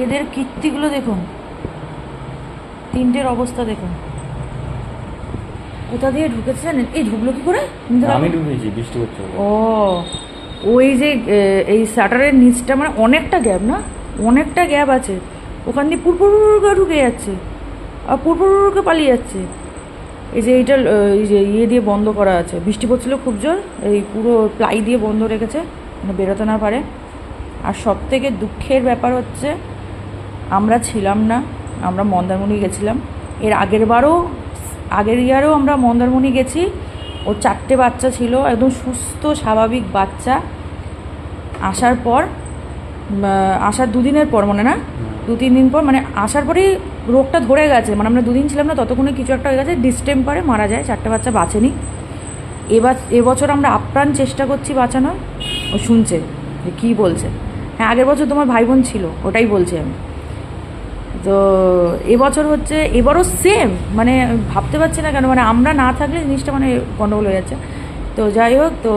এদের কীর্তিগুলো দেখুন। তিনটের অবস্থা দেখুন। কোথা দিয়ে ঢুকেছে জানেন? এই ঢুকলো কি করে? আমি ঢুকেছি বৃষ্টি হচ্ছে ও ওই যে এই শাটারের নিচটা মানে অনেকটা গ্যাপ না? অনেকটা গ্যাপ আছে। ওখান দিয়ে পুরপুর করে ঢুকে যাচ্ছে আর পুরপুর করে পালিয়ে যাচ্ছে এই যে এইটা এই যে ইয়ে দিয়ে বন্ধ করা আছে বৃষ্টি পড়ছিল খুব জোর এই পুরো প্লাই দিয়ে বন্ধ রেখেছে মানে বেরোতে না পারে আর সব থেকে দুঃখের ব্যাপার হচ্ছে আমরা ছিলাম না আমরা মন্দারমণি গেছিলাম। এর আগের বারও আগের ইয়ারও আমরা মন্দারমণি গেছি। ওর চারটে বাচ্চা ছিল একদম সুস্থ স্বাভাবিক বাচ্চা। আসার পর আসার দুদিনের পর মনে না? দু তিন দিন পর মানে আসার পরেই রোগটা ধরে গেছে। মানে আমরা দুদিন ছিলাম না ততক্ষণে কিছু একটা হয়ে গেছে ডিস্টেম্পারে মারা যায় চারটে বাচ্চা বাঁচেনি। এবার এবছর আমরা আপ্রাণ চেষ্টা করছি বাঁচানোর। ও শুনছে যে কী বলছে। হ্যাঁ আগের বছর তোমার ভাই বোন ছিল ওটাই বলছি আমি। তো এবছর হচ্ছে, এবারও সেম মানে ভাবতে পারছি না কেন মানে আমরা না থাকলে জিনিসটা মানে গন্ডগোল হয়ে যাচ্ছে। তো যাই হোক, তো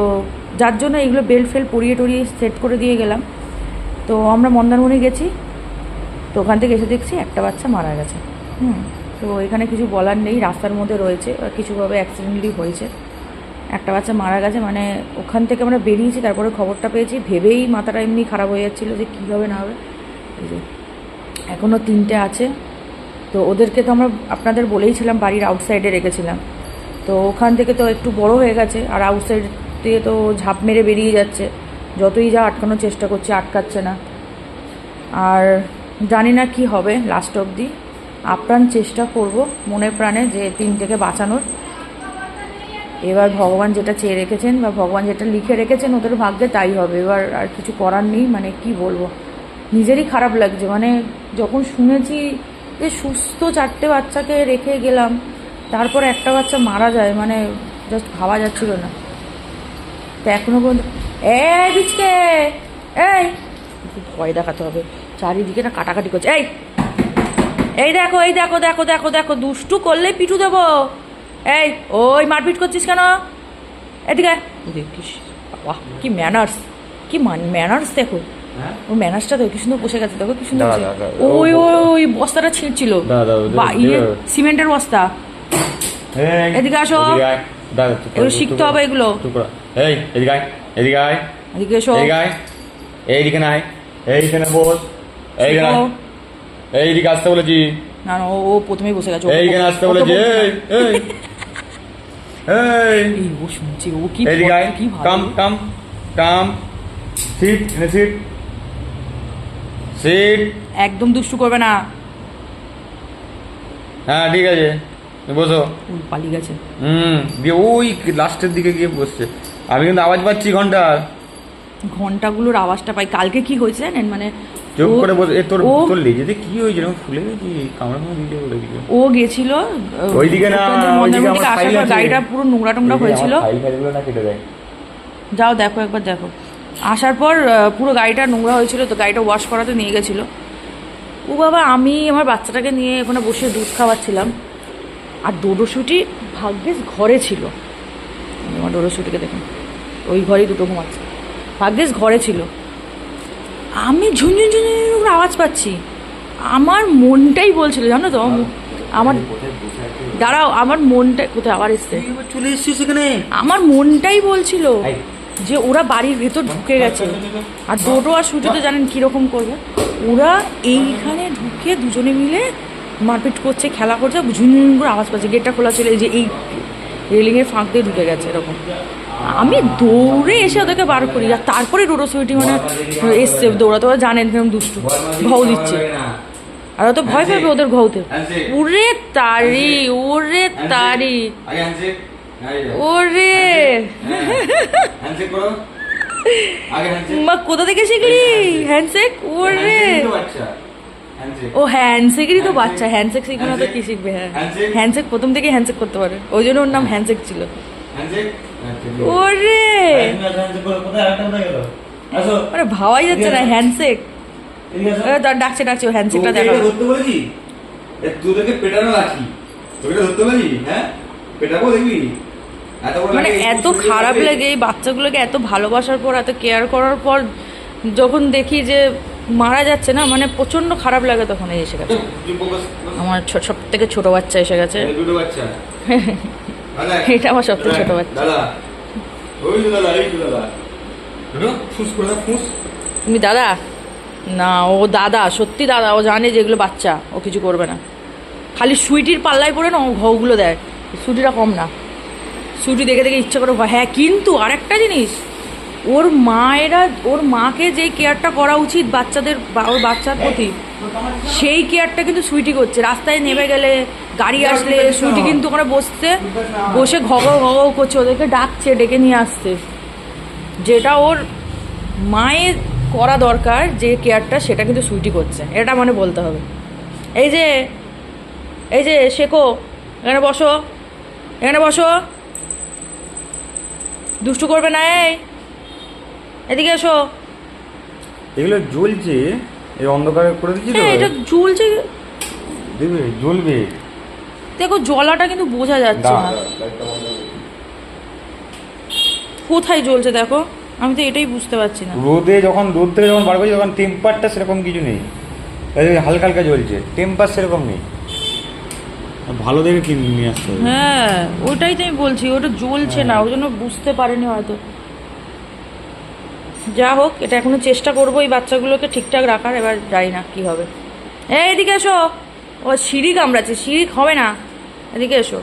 যার জন্য এগুলো বেল্ট ফেল পরিয়ে টরিয়ে সেট করে দিয়ে গেলাম। তো আমরা মন্দারমণি গেছি, তো ওখান থেকে এসে দেখছি একটা বাচ্চা মারা গেছে। হুম, তো এখানে কিছু বলার নেই, রাস্তার মধ্যে রয়েছে কিছুভাবে অ্যাক্সিডেন্টলি হয়েছে। একটা বাচ্চা মারা গেছে মানে ওখান থেকে আমরা বেরিয়েছি, তারপরে খবরটা পেয়েছি, ভেবেই মাথাটা এমনি খারাপ হয়ে যাচ্ছিল যে কী হবে না হবে। এই যে এখনও তিনটে আছে। তো ওদেরকে তো আমরা আপনাদের বলেইছিলাম বাড়ির আউটসাইডে রেখেছিলাম। তো ওখান থেকে তো একটু বড় হয়ে গেছে, আর আউটসাইড দিয়ে তো ঝাঁপ মেরে বেরিয়ে যাচ্ছে। যতই যা আটকানোর চেষ্টা করছে, আটকাচ্ছে না। আর জানি না কি হবে লাস্ট অবধি। আপ্রাণ চেষ্টা করব মনে প্রাণে যে তিনটেকে বাঁচানোর। এবার ভগবান যেটা চেয়ে রেখেছেন বা ভগবান যেটা লিখে রেখেছেন ওদের ভাগ্যে তাই হবে। এবার আর কিছু করার নেই মানে কি বলব? নিজেরই খারাপ লাগছে। মানে যখন শুনেছি যে সুস্থ চারটে বাচ্চাকে রেখে গেলাম তারপর একটা বাচ্চা মারা যায় মানে জাস্ট ভাবা যাচ্ছিল না। তো এখনও পর্যন্ত এই বিচকে এই ভয় দেখাতে হবে। চারিদিকে না কাটাকাটি করছে। এই এই দেখো এই দেখো দেখো দেখো দেখো দুষ্টু করলে পিটু দেবো। এই ওই মারপিট করছিস কেন? এদিকে। দেখিস বাহ কি ম্যানার্স কি ম্যানার্স দেখো। হ্যাঁ? ও ম্যানার্সটা দেখো কি সুন্দর বসে গেছে দেখো কি সুন্দর। ওই ওই বস্তাটা ছিঁড়ছিল। ইয়ে। সিমেন্টের বস্তা। এদিকে আসো। আয়। এগুলো শিখতে হবে এগুলো। এই এদিকে আয় এদিকে আয়। এদিকে এসো। এদিকে আয়। এইদিকে নাই এইখানে বস। এইখানে আয়। এইদিকে আসতে বলেছি। না না ও প্রথমেই বসে গেছে এইখানে আসতে বলেছি। এই এই। এই। ও শুনছে ও কি কাম কাম কাম। সিট এনে সিট। সিট একদম দুষ্টু করবে না। হ্যাঁ ঠিক আছে। বসো। পালিয়ে গেছে। হুম দিয়ে ওই লাস্টের দিকে গিয়ে বসছে। আমি কিন্তু আওয়াজ পাচ্ছি ঘণ্টার ঘন্টাগুলোর আওয়াজটা পাই। কালকে কি হয়েছে জানেন? মানে চুপ করে বসে। এ তোর তোর লেজেতে কি হয়েছে? এরকম ফুলে গেছি। কামড়া কামড়া দিতে বলে দিকে ও গেছিল ওইদিকে না, ওইদিকে আমার গাড়িটা পুরো নোংরা টোংরা হয়েছিল। ফাইল ফাইলগুলো না কেটে দেয়। যাও দেখো একবার দেখো। আসার পর পুরো গাড়িটা নোংরা হয়েছিল তো গাড়িটা ওয়াশ করাতে নিয়ে গেছিল। ও বাবা আমি আমার বাচ্চাটাকে নিয়ে ওখানে বসে দুধ খাওয়াচ্ছিলাম। আর ডোডোশুটি ভাগ্যেস ঘরে ছিল। আমি আমার ডোডোশুটিকে দেখুন ওই ঘরেই দুটো ঘুমাচ্ছে। ভাগ্যেস ঘরে ছিল। আমি ঝুনঝুন ঝুনঝুন করে আওয়াজ পাচ্ছি। আমার মনটাই বলছিল জানো তো? আমার দাঁড়াও আমার মনটা কোথায়? আবার এসছে। চলে এসছিস এখানে আমার মনটাই বলছিল। যে ওরা বাড়ির ভেতর ঢুকে গেছে। আর ডোডো আর সূর্য তো জানেন কীরকম করবে? ওরা এইখানে ঢুকে দুজনে মিলে মারপিট করছে, খেলা করছে ঝুনঝুন করে আওয়াজ পাচ্ছে, গেটটা খোলা ছিল, এই যে এই রেলিংয়ের ফাঁক দিয়ে ঢুকে গেছে এরকম। আমি দৌড়ে এসে ওদেরকে বার করি, আর তারপরে ডোডো সুইটি মানে এসছে, দৌড়াতে ওরা জানেন কীরকম দুষ্টু ঘাউ দিচ্ছে। আর তো ভয় পাবে ওদের ঘাউতে। ওরে তারি ওরে তারি। ওরে। মা কোথা থেকে শিখলি? হ্যান্ডশেক ওরে। ও হ্যান্ডশেকেরই তো বাচ্চা। হ্যান্ডশেক শিখবে না তো কি শিখবে? হ্যাঁ? হ্যান্ডশেক প্রথম থেকেই হ্যান্ডশেক করতে পারে। ওই জন্য ওর নাম হ্যান্ডশেক ছিল। ওরে। মানে ভাবাই যাচ্ছে না হ্যান্ডশেক ডাকছে ডাকছে হ্যান্ডশেকটা তোকে দেখো ধরতে বলেছি? তোদেরকে পেটানো রাখি। তোকে ধরতে বলেছি? হ্যাঁ? পেটাবো দেখবি? মানে এত খারাপ লাগে এই বাচ্চাগুলোকে এত ভালোবাসার পর এত কেয়ার করার পর যখন দেখি যে মারা যাচ্ছে না মানে প্রচণ্ড খারাপ লাগে তখন এই এসে গেছে। আমার সব থেকে ছোট বাচ্চা এসে গেছে। দাদা, এটা আমার সবথেকে ছোট বাচ্চা। তুমি দাদা? না ও দাদা সত্যি দাদা ও জানে যে এগুলো বাচ্চা ও কিছু করবে না। খালি সুইটির পাল্লায় পড়ে না ও ঘগুলো দেয়। সুইটিটা কম না। সুইটি দেখে দেখে ইচ্ছা করে হ্যাঁ কিন্তু আরেকটা জিনিস। ওর মায়েরা ওর মাকে যেই কেয়ারটা করা উচিত বাচ্চাদের বা- ওর বাচ্চার প্রতি সেই কেয়ারটা কিন্তু সুইটি করছে। রাস্তায় নেমে গেলে গাড়ি আসলে সুইটি কিন্তু ওখানে বসতে বসে ঘগ ঘগ করছে ওদেরকে ডাকছে ডেকে নিয়ে আসতে যেটা ওর মায়ের করা দরকার যে কেয়ারটা সেটা কিন্তু সুইটি করছে। এটা মানে বলতে হবে। এই যে এই যে শেখো এখানে বসো এখানে বসো। দুষ্টু করবে না এই। এদিকে এসো। এগুলো জ্বলছে এই অন্ধকারে করে দিচ্ছি তো। হ্যাঁ এটা ঝুলছে দেবে জ্বলবে। দেখো জলাটা কিন্তু বোঝা যাচ্ছে না। কোথায় জ্বলছে দেখো? আমি তো এটাই বুঝতে পারছি না। রোদে যখন রোদ থেকে যখন বার করছি তখন টেম্পারটা সেরকম কিছু নেই। হালকা হালকা জ্বলছে টেম্পার সেরকম নেই। ভালো দেখে কিনে নিয়ে আসতে হ্যাঁ ওটাই তো আমি বলছি, ওটা জ্বলছে না, ওই জন্য বুঝতে পারেনি হয়তো। যা হোক, এটা এখনও চেষ্টা করব এই বাচ্চাগুলোকে ঠিকঠাক রাখার, এবার জানি না কি হবে। হ্যাঁ এদিকে এসো। ও, সিঁড়ি কামড়াচ্ছে, সিঁড়ি হবে না। এদিকে এসো।